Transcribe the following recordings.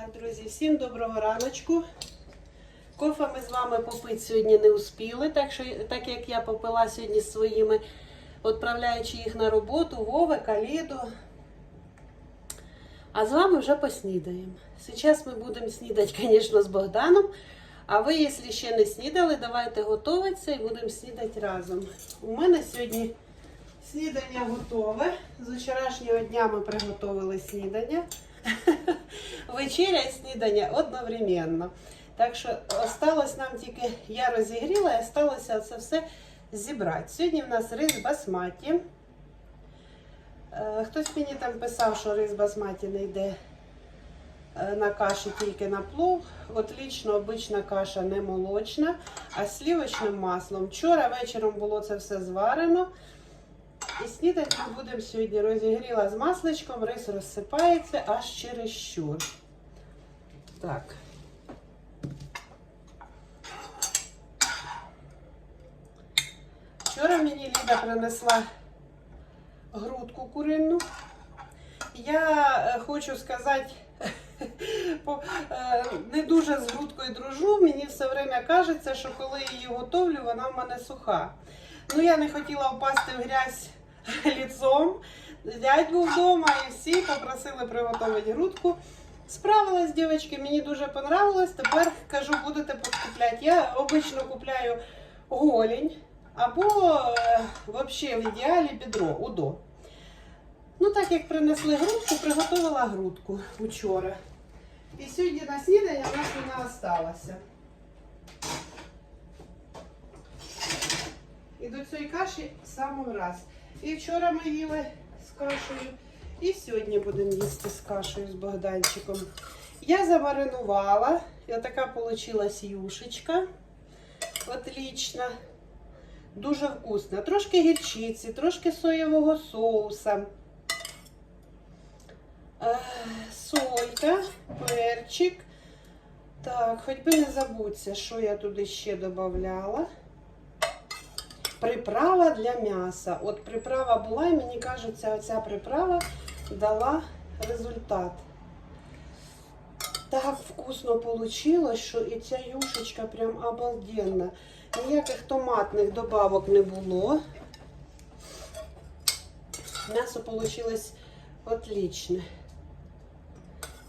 Так, друзі, всім доброго раночку. Кофе ми з вами попити сьогодні не успіли, так, що, так як я попила сьогодні з своїми, відправляючи їх на роботу, Вове, Каліду. А з вами вже поснідаємо. Зараз ми будемо снідати, звісно, з Богданом. А ви, якщо ще не снідали, давайте готуватися і будемо снідати разом. У мене сьогодні снідання готове. З вчорашнього дня ми приготували снідання. Вечеря і снідання одновременно. Так що осталось нам тільки, я розігріла і осталося це все зібрати. Сьогодні в нас рис басматі. Е, Хтось мені там писав, що рис басматі не йде е, на каші тільки на плов. Отлично, обична каша не молочна, а з сливочним маслом. Вчора вечором було це все зварено. І снідати ми будемо сьогодні розігріла з масличком, рис розсипається аж через щур. Так. Вчора мені Ліда принесла грудку куринну. Я е, хочу сказати, е, не дуже з грудкою дружу. Мені все время кажеться, що коли її готовлю, вона в мене суха. Ну, я не хотіла впасти в грязь ліцом. Дядь був вдома і всі попросили приготувати грудку. Справилась, дівчатки, мені дуже понравилось. Тепер кажу, будете подкупляти. Я обично купляю голень або е, вообще в ідеалі бідро, удо. Ну, так як принесли грудку, приготувала грудку вчора. І сьогодні на снідання в нас вона осталася. І до цієї каші самий раз. І вчора ми їли з кашею, і сьогодні будемо їсти з кашею з Богданчиком. Я замаринувала, і така получилась юшечка. Отлічна. Дуже вкусна. Трошки гірчиці, трошки соєвого соуса. Е, Солька, перчик. Так, хоч би не забудься, що я туди ще додавала. Приправа для м'яса. От приправа була, і мені кажеться, оця приправа дала результат. Так вкусно получилось, що і ця юшечка прям обалденна. Ніяких томатних добавок не було. М'ясо получилось отличне.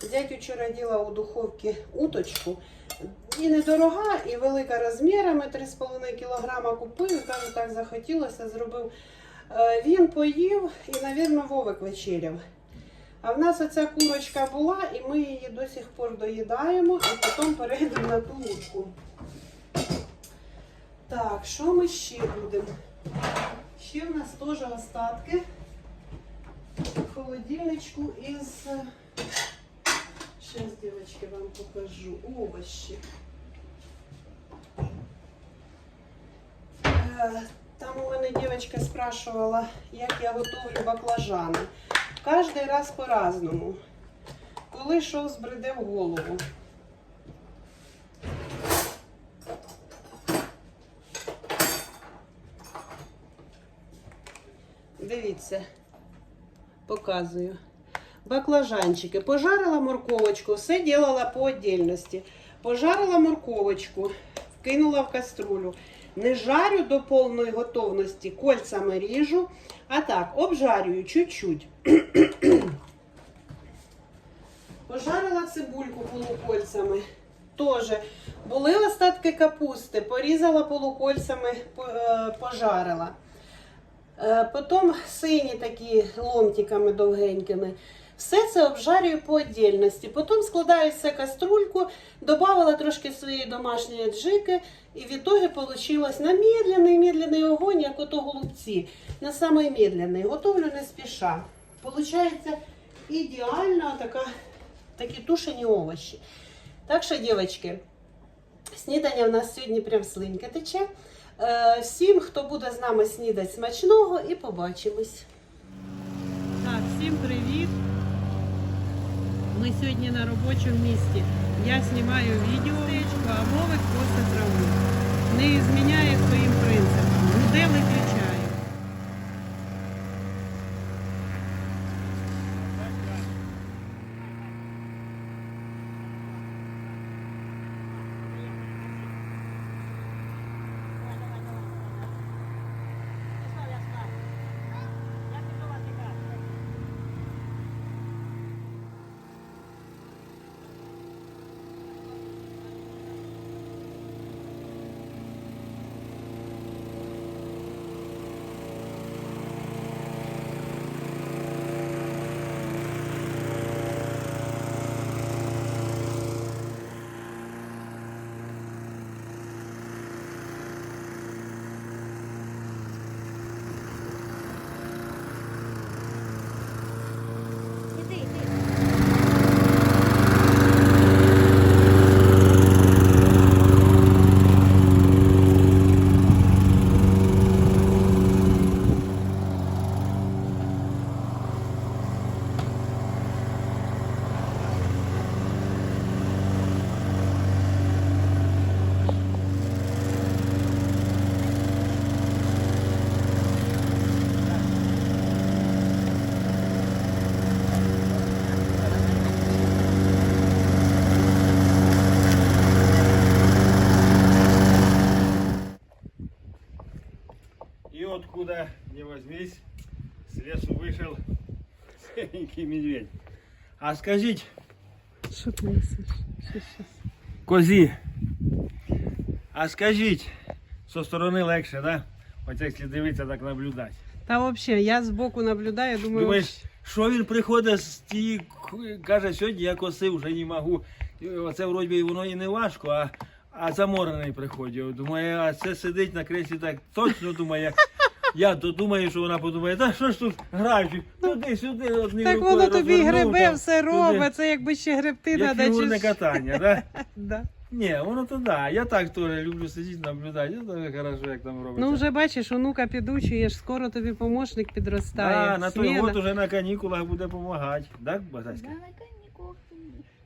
Зять вчора діла у духовці уточку. І недорога, і велика розмірами, 3,5 кг купив, каже, так захотілося, зробив. Е, Він поїв і, мабуть, Вовик вечеряв. А в нас оця курочка була, і ми її до сих пор доїдаємо, і потім перейдемо на ту утку. Так, що ми ще будемо? Ще в нас теж остатки в холодильничку із. Сейчас, девочки, вам покажу овощи. Е, Там у мене дівчинка спрашивала, як я готовлю баклажани. Кожний раз по-разному. Коли що збреде в голову. Дивіться, показую. Баклажанчики. Пожарила морковочку, все делала по отдельности. Пожарила морковочку, вкинула в каструлю. Не жарю до повної готовності, кольцями ріжу, а так, обжарюю чуть-чуть. Пожарила цибульку полукольцями. Тоже були остатки капусти, порізала полукольцями, е, пожарила. Е, Потім сині такі ломтиками довгенькими. Все це обжарюю по отдельності. Потім складаю все каструльку, додавала трошки своєї домашньої джики, і в ітогі вийшло на медленний, медленний огонь, як ото голубці. На самий медленний. Готовлю не спіша. Получається ідеально така, такі тушені овочі. Так що, дівчатки, снідання в нас сьогодні прям слинька тече. Е, Всім, хто буде з нами снідати смачного, і побачимось. Так, всім привіт. Ми сьогодні на робочому місці. Я знімаю відео, а Вовик косить траву. Не зміняє своїм принципам. Гуде виключає. откуда не возьмись, с лесу вышел серенький медведь. А скажите, Що ти несеш? Що козі, а скажіть, со сторони легше, да? Оце якщо дивиться, так наблюдать. Та взагалі, я збоку наблюдаю, думаю, Думаєш, що він приходить з тієї, к- каже, сьогодні я коси вже не можу. Це вроді воно і не важко, а, а заморений приходить. Думаю, а це сидить на креслі так точно думаю. Я то думаю, що вона подумає, та що ж тут граючи, туди-сюди, одним так рукою воно тобі гребе, все туди. робить, це якби ще гребти Як треба. фігурне катання, да? Да. Ні, воно то да. Я так теж люблю сидіти, наблюдати. Це дуже хорошо, як там робиться. Ну вже бачиш, онука підучуєш, скоро тобі помощник підростає. да, на той год уже на канікулах буде допомагати. Так, Батаська? Да, на.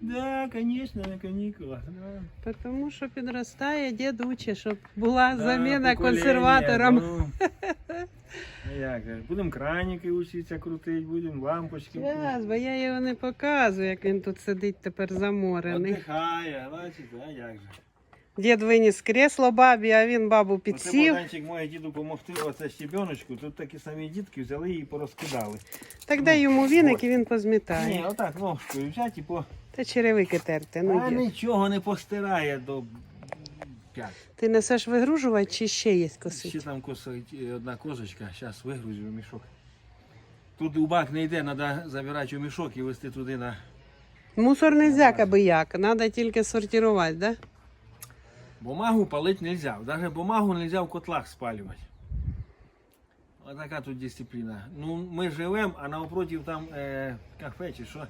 Да, конечно, на канікулах. Да. Тому що підростає, дід учить, щоб була Да, заміна покоління, консерваторам. ну. Ну, Як, будемо краніки вчитися крутити, будемо лампочки. Зараз, бо я його не показую, як він тут сидить тепер заморений. Отдихає, бачите, а як же. Дід виніс кресло бабі, а він бабу Оце підсів. Богданчик має діду допомогти, оце щебеночку, тут такі самі дітки взяли і порозкидали. Так дай йому віник і він позмітає. Ні, отак ножкою взяти і по... Та черевики терти. а Ну, дід. нічого не постирає до п'ять. Ти несеш вигружувати чи ще є Ще косить? там косить одна козочка, зараз вигрузю в мішок. Тут у бак не йде, треба забирати у мішок і вести туди на. Мусор не можна аби як, треба тільки сортувати, да? Бумагу палити не можна. Навіть бумагу не можна в котлах спалювати. Ось така тут дисципліна. Ну, ми живемо, а навпроти там е, кафе чи що.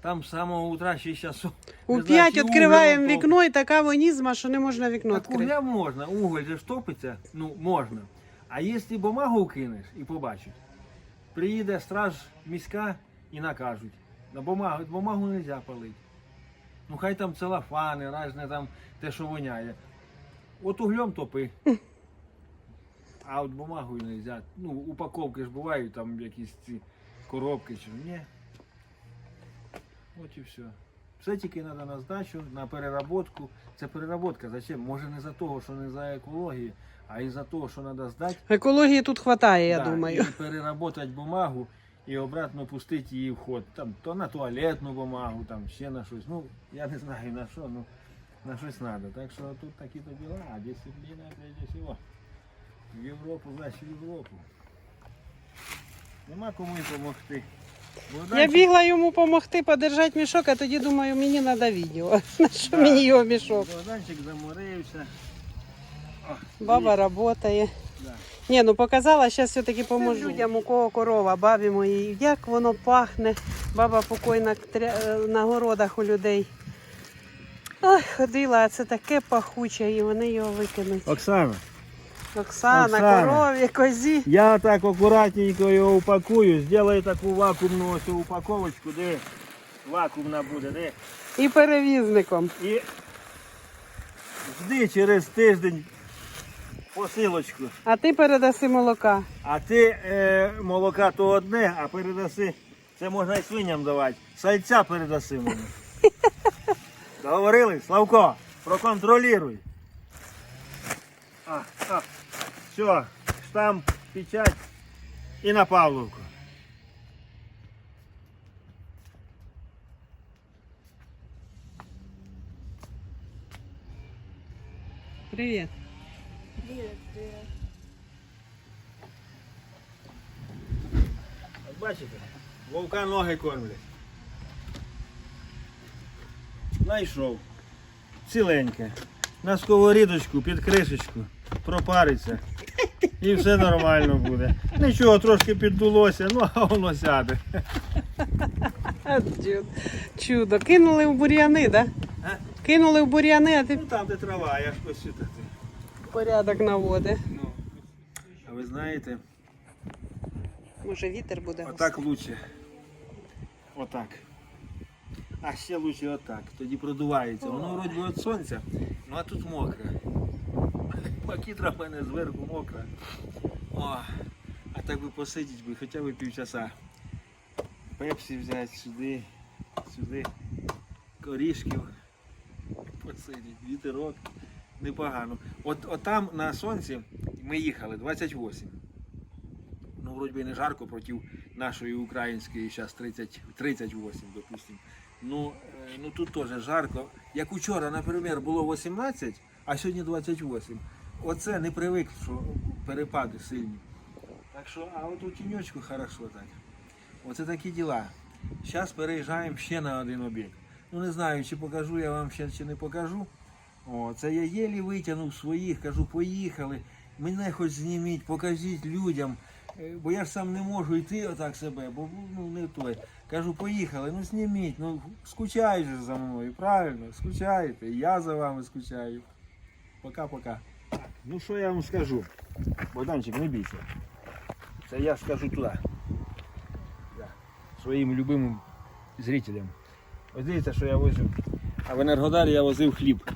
Там з самого утра 6 часов. У Не знаю, п'ять чи відкриваємо уголь вікно і така вонізма, що не можна вікно Так відкрити. угля можна, уголь же ж топиться, ну можна. А якщо бумагу кинеш і побачиш, приїде страж міська і накажуть. На бумагу, бумагу не можна палити. Ну хай там целофани, разне там те, що воняє. От углем топи. А от бумагою не можна. Ну, упаковки ж бувають, там якісь ці коробки чи ні. От і все. Все тільки треба на здачу, на переработку. Це переработка. Зачем? Може не за того, що не за екологію, а і за того, що треба здати. Екології тут хватає, я Да, думаю. І переработати бумагу і обратно пустити її в ход. Там, то на туалетну бумагу, там ще на щось. Ну, я не знаю на що, ну на щось треба. Так що тут такі то діла, а дисципліна прежде всього. В Європу, значить в Європу. Нема кому допомогти. Я бігла йому допомогти подержати мішок, а тоді думаю, мені треба відео. На що Да. мені його мішок? Богданчик заморився. О, Баба працює. Да. Ні, ну показала, зараз все-таки поможу людям, у кого корова, бабі моїй. Як воно пахне. Баба покойна е, на городах у людей. Ой, ходила, а це таке пахуче, і вони його викинуть. Оксана, Оксана, Оксана. корові, козі. я так акуратненько його упакую, зроблю таку вакуумну ось упаковочку, де вакуумна буде, де. І перевізником. І жди через тиждень посилочку. А ти передаси молока. А ти е, молока то одне, а передаси, це можна і свиням давати. Сальця передаси мені. Договорились? Славко, проконтролюй. А, а. Все, штамп, печать і на Павловку. Привіт. Привет, привет. От бачите, вовка ноги кормлять. Знайшов. Ціленьке. На сковорідочку, під кришечку. Пропариться. І все нормально буде. Нічого, трошки піддулося, ну а воно сяде. Чудо. Чудо. Кинули в бур'яни, так? Да? Кинули в бур'яни, а ти Ну там, де трава, я ж ось порядок наводиш. Ну, а ви знаєте, Може вітер буде. отак лучше. Отак. А ще лучше отак. Тоді продувається. Воно вроді від сонця, ну а тут мокре. Макітра в мене зверху мокра. О, а так би посидіть би хоча б півчаса. Пепсі взяти сюди, сюди, корішків. Посидіть, вітерок. Непогано. От, от там на сонці ми їхали 28. Ну, вроді би не жарко проти нашої української, зараз 30, 38, допустимо. Ну, е, ну тут теж жарко. Як учора, наприклад, було 18, а сьогодні 28. Оце не привик, що перепади сильні. Так що, а от у тіньочку хорошо так. Оце такі діла. Зараз переїжджаємо ще на один об'єкт. Ну не знаю, чи покажу я вам ще чи не покажу. О, це я єлі витягнув своїх, кажу, поїхали. Мене хоч зніміть, покажіть людям. Е, Бо я ж сам не можу йти отак себе, бо ну не той. Кажу, поїхали, ну зніміть, ну скучаєш за мною, правильно, скучаєте, я за вами скучаю. Пока-пока. Так, ну що я вам скажу? Богданчик, не бійся. Це я скажу туди. Да. Своїм любимим зрителям. Ось дивіться, що я возив. А в Енергодарі я возив хліб.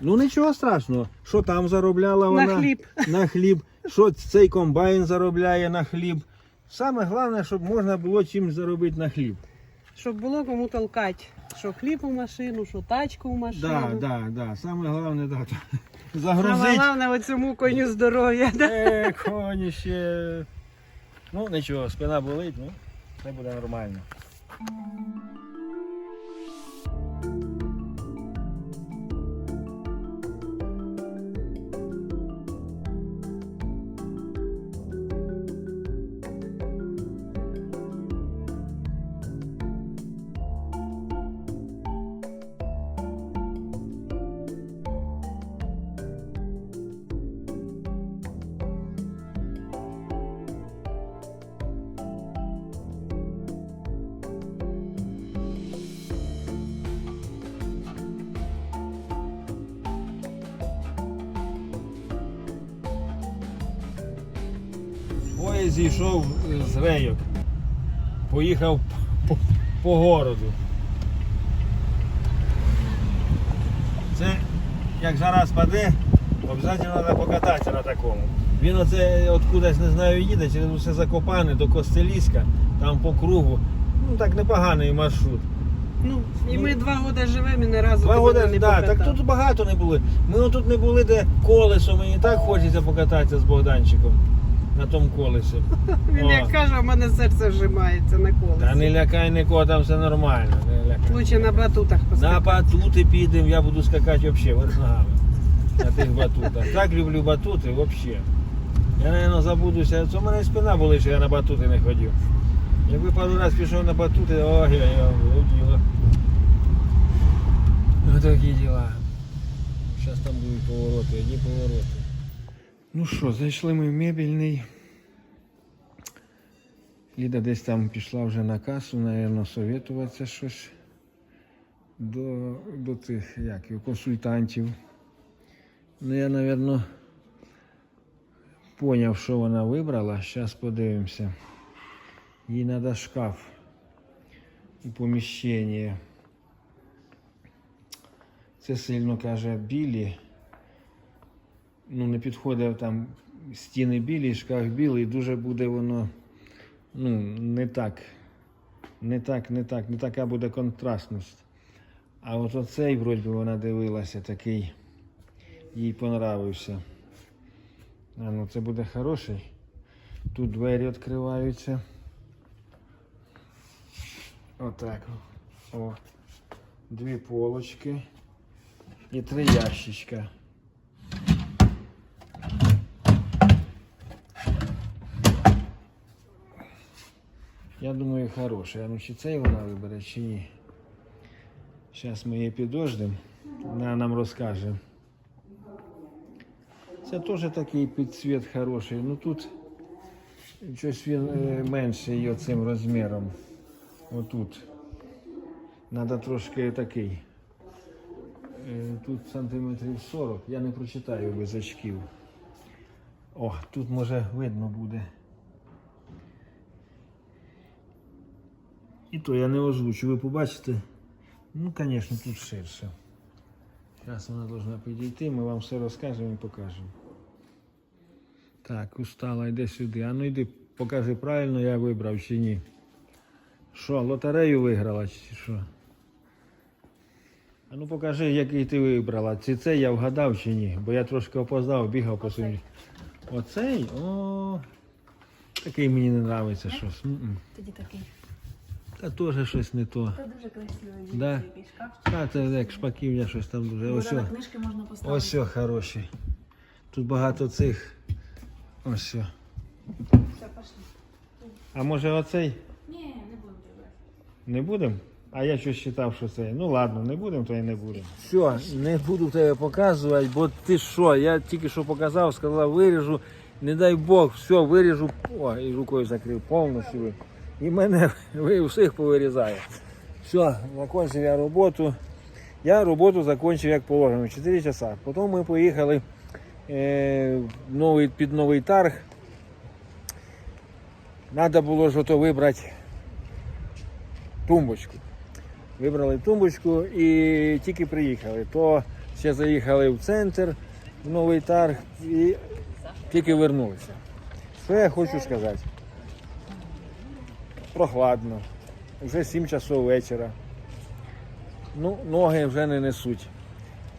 Ну нічого страшного. Що там заробляла вона? На хліб. На хліб. Що цей комбайн заробляє на хліб. Саме головне, щоб можна було чим заробити на хліб. Щоб було кому толкати. Що хліб у машину, що тачку в машину. Так, так, так. Саме головне, да, загрузить. головне оцьому коню здоров'я. Е, коні ще. Ну нічого, спина болить, ну все буде нормально. Зійшов з рейок. Поїхав по, по городу. Це як жара спаде, обов'язково треба покататися на такому. Він оце откудись не знаю їде, через усе Закопане до Костеліська, там по кругу. Ну так непоганий маршрут. Ну, і ми два роки живемо і ні разу Два годи, не да, так тут багато не були. Ми тут не були, де колесо, мені так хочеться покататися з Богданчиком на тому колесі. Він О. як каже, у мене серце вжимається на колесі. Та не лякай нікого, там все нормально. Не лякай. Лучше на батутах На поскакати. батути підемо, я буду скакати взагалі от ногами. На тих батутах. Так люблю батути взагалі. Я, мабуть, забудуся. Це у мене спина болить, що я на батути не ходив. Якби пару раз пішов на батути, ой, ой, ой, діло. Ось такі діла. Зараз там будуть повороти, одні повороти. Ну що, зайшли ми в мебільний. Ліда десь там пішла вже на касу, напевно, совєтуватися щось до, до тих як, консультантів. Ну, я, напевно, поняв, що вона вибрала. Зараз подивимося. Їй треба шкаф у поміщенні. Це сильно каже білі. Ну, не підходить там стіни білі, шкаф білий, дуже буде воно ну, не так. Не так, не так, не така буде контрастність. А от оцей, вроді вона дивилася, такий їй понравився. А ну це буде хороший. Тут двері відкриваються. Отак. О. Дві полочки і три ящичка. Я думаю, хороший. А ну чи цей вона вибере, чи ні. Зараз ми її підождемо. Вона нам розкаже. Це теж такий підсвіт хороший. Ну тут щось він е, менший цим розміром. Отут. Надо трошки такий. Е, Тут сантиметрів 40. Я не прочитаю без очків. О, тут може видно буде. І то я не озвучу, ви побачите. Ну, звісно, тут ширше. Зараз вона повинна підійти, ми вам все розкажемо і покажемо. Так, устала, йди сюди. А ну йди, покажи правильно, я вибрав чи ні. Що, лотерею виграла чи що? А ну покажи, який ти вибрала. Чи це я вгадав чи ні? Бо я трошки опоздав, бігав по собі. Оцей? О. Такий мені не подобається щось. Тоді такий. Та теж щось не то. Це дуже красиво. Да. Шкафчик. Це як шпаківня щось там дуже. Ось. На книжки можна поставити. Ось все хороші. Тут багато цих. Ось все. Все, пошли. А може оцей Ні, не будемо тебе. не будемо? А я щось вважав, що це. Ну ладно, не будемо, то і не будемо. Все, не буду тебе показувати, бо ти що, я тільки що показав, сказав, виріжу, не дай Бог, все, виріжу, о, і рукою закрив повністю. І мене ви всіх повирізає. Все, закончив я роботу. Я роботу закончив як положено, 4 часа. Потім ми поїхали е, новий, під новий тарг. Треба було ж вибрати тумбочку. Вибрали тумбочку і тільки приїхали. То ще заїхали в центр, в новий тарг і тільки вернулися. Що я хочу сказати? Прохладно. Вже 7 часов вечора. Ну, ноги вже не несуть.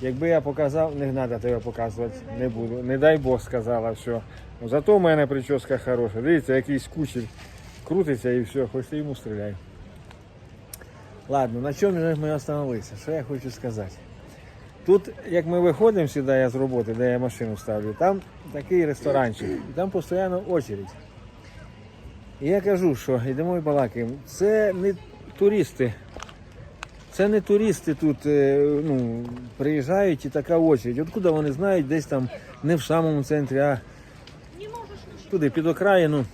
Якби я показав, не треба тебе показувати, не буду. Не дай Бог сказала, все. Зато в мене прическа хороша. Дивіться, якийсь кучер крутиться і все, хоч ти йому стріляй. Ладно, на чому ми остановилися? Що я хочу сказати? Тут, як ми виходимо сюди, я з роботи, де я машину ставлю, там такий ресторанчик, і там постійно очередь. І я кажу, що йдемо і балакаємо. Це не туристи. Це не туристи тут е, ну, приїжджають і така очередь. Откуда вони знають, десь там не в самому центрі, а туди під окраїну.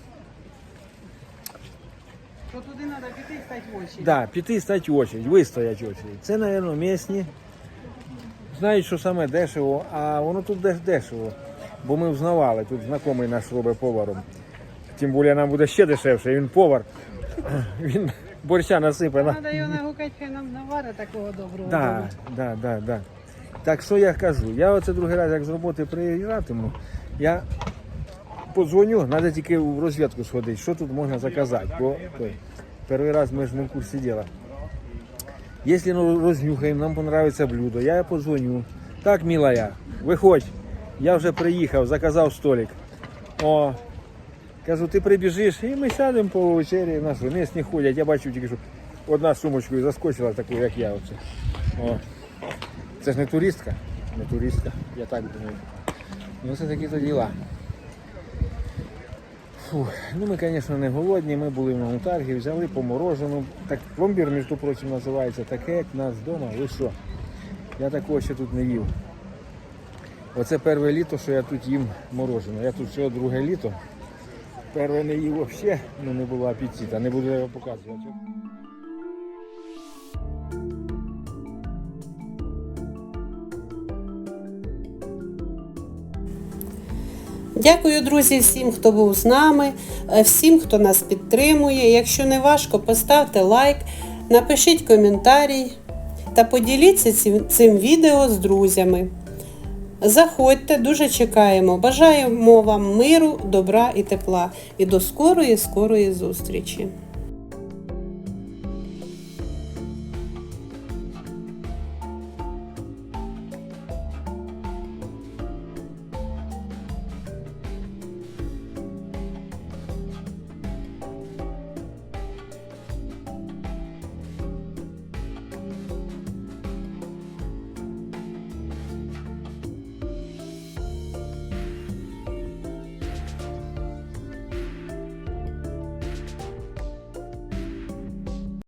То туди треба піти і стати в очі. Да, піти стати в очередь, вистоять очередь. Це, мабуть, місні. Знають, що саме дешево, а воно тут деш дешево. Бо ми взнавали, тут знайомий наш робить поваром. Тим більше нам буде ще дешевше, він повар. Він борща насипе. на- Треба його нагукати, хай нам навари такого доброго. Да, да, да, да. Так що я кажу, я оце другий раз, як з роботи приїжджатиму, я подзвоню, треба тільки в розвідку сходити, що тут можна заказати, бо той, перший раз ми ж не в курсі діла. Якщо ну, рознюхаємо, нам подобається блюдо, я подзвоню. Так, милая, виходь, я вже приїхав, заказав столик. О, кажу, ти прибіжиш, і ми сядемо по вечері, наші місні ходять. Я бачу тільки, що одна сумочкою заскочила, таку, як я. Оце. О. Це ж не туристка, не туристка, я так думаю. Ну це такі то діла. Фух, ну ми, звісно, не голодні, ми були в новому таргі, взяли по мороженому. Так пломбір, між прочим, називається таке, як нас вдома. Ви що? Я такого ще тут не їв. Оце перше літо, що я тут їм мороженое. Я тут всього друге літо. Перше не їв взагалі, ну не було апетита, не буду його показувати. Дякую, друзі, всім, хто був з нами, е, всім, хто нас підтримує. Якщо не важко, поставте лайк, напишіть коментарій та поділіться цим відео з друзями. Заходьте, дуже чекаємо. Бажаємо вам миру, добра і тепла. І до скорої, скорої зустрічі!